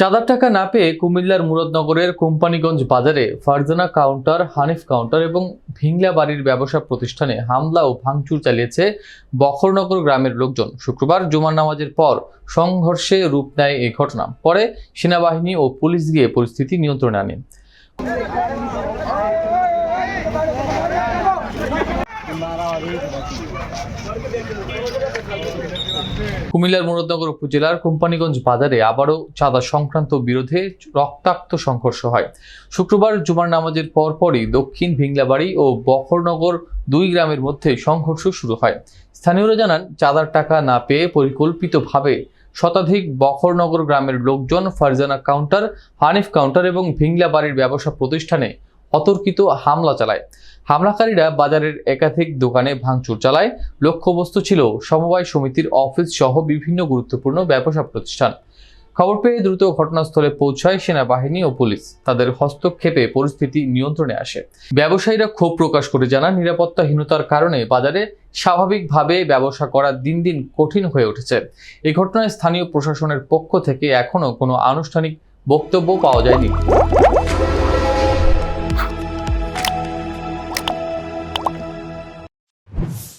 চাঁদার টাকা না পেয়ে কুমিল্লার মুরাদনগরের কোম্পানিগঞ্জ বাজারে ফারজানা কাউন্টার, হানিফ কাউন্টার এবং ভিংলা বাড়ির ব্যবসা প্রতিষ্ঠানে হামলা ও ভাঙচুর চালিয়েছে বখরনগর গ্রামের লোকজন। শুক্রবার জুমার নামাজের পর সংঘর্ষে রূপ নেয় এই ঘটনা। পরে সেনাবাহিনী ও পুলিশ গিয়ে পরিস্থিতি নিয়ন্ত্রণে আনে। কুমিল্লার মুরাদনগর উপজেলার কোম্পানিগঞ্জ বাজারে আবারও চাঁদা সংক্রান্ত বিরোধে রক্তাক্ত সংঘর্ষ হয়। শুক্রবার জুমার নামাজের পরপরই দক্ষিণ ভিংলাবাড়ি ও বখরনগর দুই গ্রামের মধ্যে সংঘর্ষ শুরু হয়। স্থানীয়রা জানান, চাঁদার টাকা না পেয়ে পরিকল্পিতভাবে শতাধিক বখরনগর গ্রামের লোকজন ফারজানা কাউন্টার, হানিফ কাউন্টার এবং ভিংলা বাড়ির ব্যবসা প্রতিষ্ঠানে অতর্কিত হামলা চালায়। হামলাকারীরা বাজারের একাধিক দোকানে ভাঙচুর চালায়। লক্ষ্যবস্তু ছিল সমবায় সমিতির অফিস সহ বিভিন্ন গুরুত্বপূর্ণ ব্যবসা প্রতিষ্ঠান। খবর পেয়ে দ্রুত ঘটনাস্থলে পৌঁছায় সেনাবাহিনী ও পুলিশ। তাদের হস্তক্ষেপে পরিস্থিতি নিয়ন্ত্রণে আসে। ব্যবসায়ীরা ক্ষোভ প্রকাশ করে জানান, নিরাপত্তাহীনতার কারণে বাজারে স্বাভাবিকভাবে ব্যবসা করা দিন দিন কঠিন হয়ে উঠেছে। এই ঘটনায় স্থানীয় প্রশাসনের পক্ষ থেকে এখনও কোনো আনুষ্ঠানিক বক্তব্য পাওয়া যায়নি।